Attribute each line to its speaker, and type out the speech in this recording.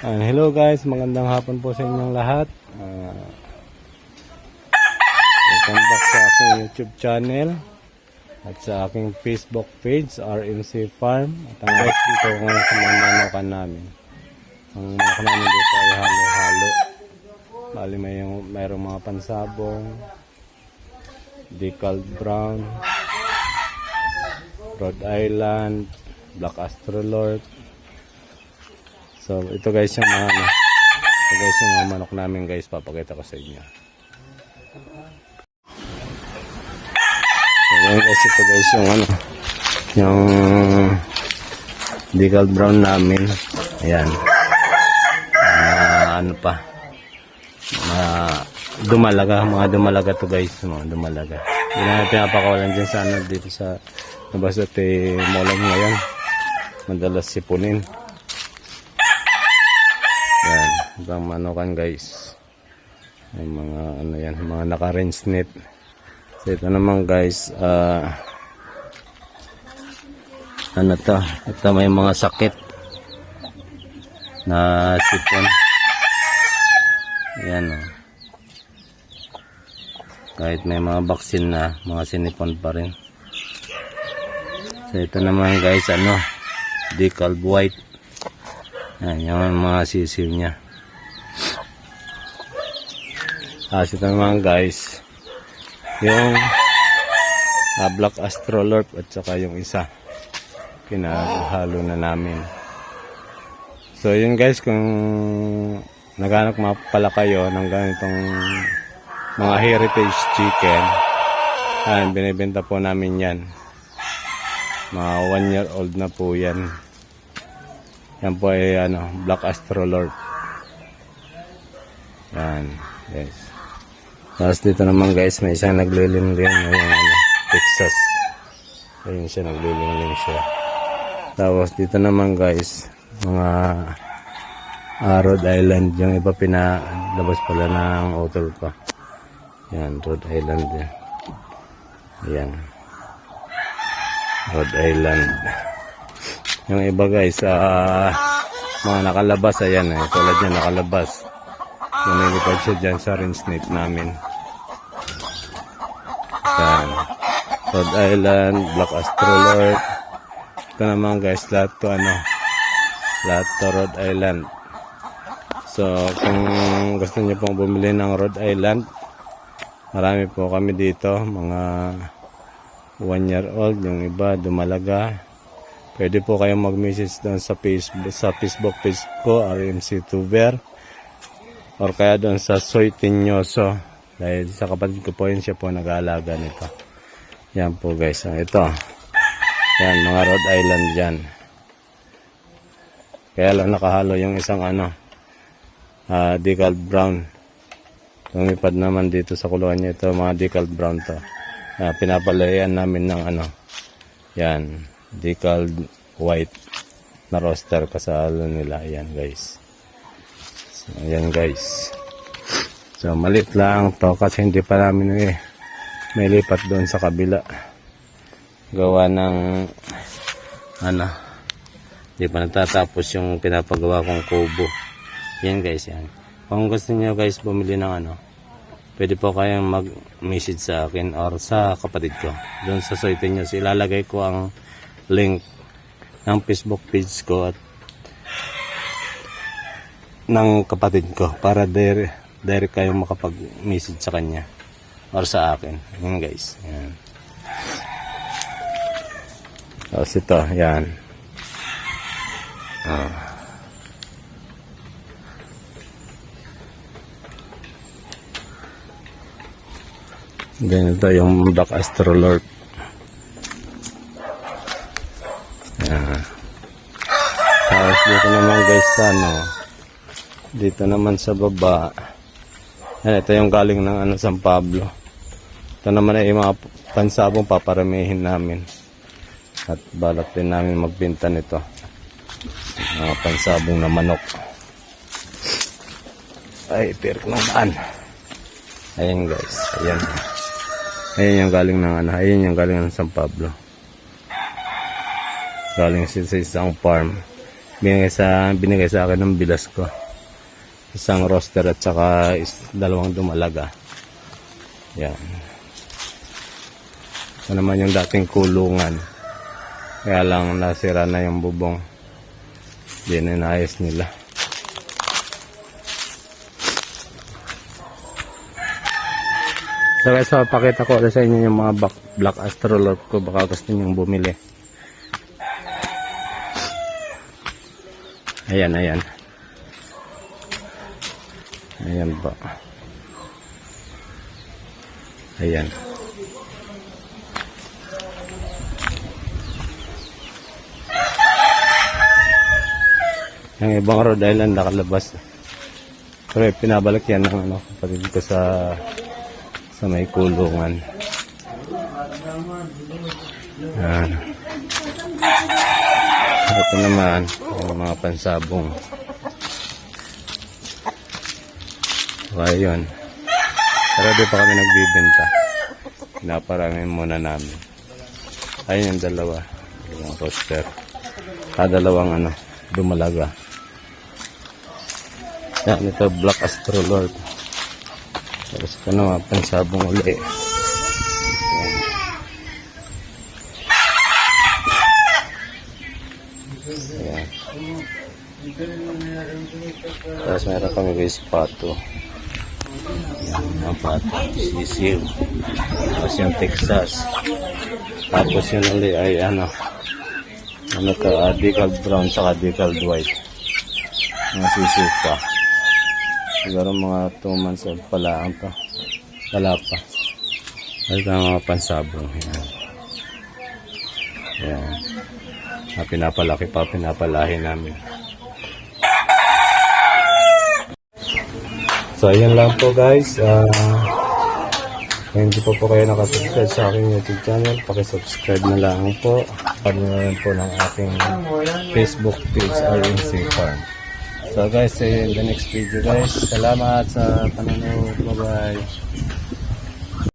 Speaker 1: And hello guys, magandang hapon po sa inyong lahat. Ah, welcome back sa aking YouTube channel at sa aking Facebook page, RMC Farm. At ang guys dito ngayon sa mga manakan namin. Ang manok namin dito ay halo-halo. Bali may yung, mayroong mga pansabong, decal brown, Rhode Island, Black Astrolord, So, ito guys yung mga ano. Ito guys yung mga manok namin guys. Papakita ko sa inyo. So, yan guys ito guys yung ano. Yung decal brown namin. Ayan. Ah, ano pa. Mga dumalaga. Mga dumalaga to guys. Mga dumalaga. Hindi na pinapakawalan dyan sa ano dito sa labas at eh, molan ngayon. Madalas sipunin. Yan, ibang manokan guys. May mga ano yan, mga naka-range net. So ito naman guys, ah ano to, ito may mga sakit na sipon. Yan o. Kahit may mga vaccine na, mga sinipon pa rin. So ito naman guys, ano, decalb white. Yan, yung mga sisiw niya. Tapos ito naman guys, yung ah, Black Astrolorp at saka yung isa. Pinahalo na namin. So yun guys, kung naghanap pala kayo ng ganitong mga heritage chicken, yan, binibenta po namin yan. Mga one year old na po yan. Yan po ay ano, Black Astrolord. Yan, guys. Tapos dito naman guys, may isang naglilimlim na yung ano, Texas. Ayun siya, naglilimlim siya. Tapos dito naman guys, mga ah, Rhode Island, yung iba pinalabas pala ng utol pa. Yan, Rhode Island yan. Yan. Rhode Island. Yung iba guys, ah, mga nakalabas, ayan eh, tulad niya nakalabas. Lumilipad siya dyan sa ring snake namin. Yan. Rhode Island, Black Astrolord. Ito naman guys, lahat to ano, lahat to Rhode Island. So, kung gusto niyo pong bumili ng Rhode Island, marami po kami dito, mga one year old, yung iba dumalaga, Pwede po kayong mag-message doon sa Facebook, sa Facebook page ko, RMC Tuber. Or kaya doon sa Soy Tinyoso. Dahil sa kapatid ko po yun, siya po nag-aalaga nito. Yan po guys. Ang ito. Yan, mga Rhode Island dyan. Kaya lang nakahalo yung isang ano, ah decal brown. Lumipad naman dito sa kulungan niya ito, mga decal brown to. Ah, pinapalayan namin ng ano, yan, decal white na roster kasalo nila. Ayan guys. So, ayan guys. So malit lang to kasi hindi pa namin eh may lipat doon sa kabila. Gawa ng ano hindi pa natatapos yung pinapagawa kong kubo. Yan guys yan. Kung gusto niyo guys bumili ng ano pwede po kayong mag-message sa akin or sa kapatid ko. Doon sa site niyo, ilalagay ko ang link ng Facebook page ko at ng kapatid ko para dire, direct kayong makapag-message sa kanya or sa akin. Yan guys. Yan. Tapos ito, yan. Ah. Ganito yung Black Astrolord. Yan. Tapos dito naman guys ano, dito naman sa baba, yan, ito yung galing ng ano, San Pablo. Ito naman ay mga pansabong paparamihin namin. At balak din namin magbenta nito. Mga pansabong na manok. Ay, perk ng daan. Ayan guys, ayan. Ayan yung galing ng ano, ayan yung galing ng San Pablo. Galing sa isang farm. Binigay sa, binigay sa akin ng bilas ko. Isang roster at saka dalawang dumalaga. Yan. Ito naman yung dating kulungan. Kaya lang nasira na yung bubong. Hindi na inaayos nila. So guys, papakita ko ulit sa inyo yung mga black, black astrolot ko. Baka gusto nyo bumili. Ayan, ayan. Ayan ba. Ayan. Yung ibang Rhode Island nakalabas. Pero pinabalik yan ng ano, kapatid ko sa sa may kulungan. Yan. Ito naman, yung mga pansabong. Kaya yun. Di pa kami nagbibenta. Pinaparami muna namin. Ayun yung dalawa. Yung roster. Kadalawang ano, dumalaga. Yan, ito Black Astrolord. Tapos ito naman, pansabong uli. Ayan. Tapos meron kami guys pato. Pato. Sisiw. Tapos yung Texas. Tapos yun uli ay ano. Ano to, uh, decaled brown saka decaled white. Mga sisiw pa. Siguro mga 2 months old pala ang to. Wala pa. Ito ang mga pansabong. Ayan. Ayan. Ah, pinapalaki pa, pinapalahi namin. So, ayan lang po guys. Ah, kung hindi po po kayo nakasubscribe sa aking YouTube channel, pakisubscribe na lang po. Panonood po ng aking Facebook page, RNC Farm. So guys, in the next video guys. Salamat sa panonood. Bye-bye.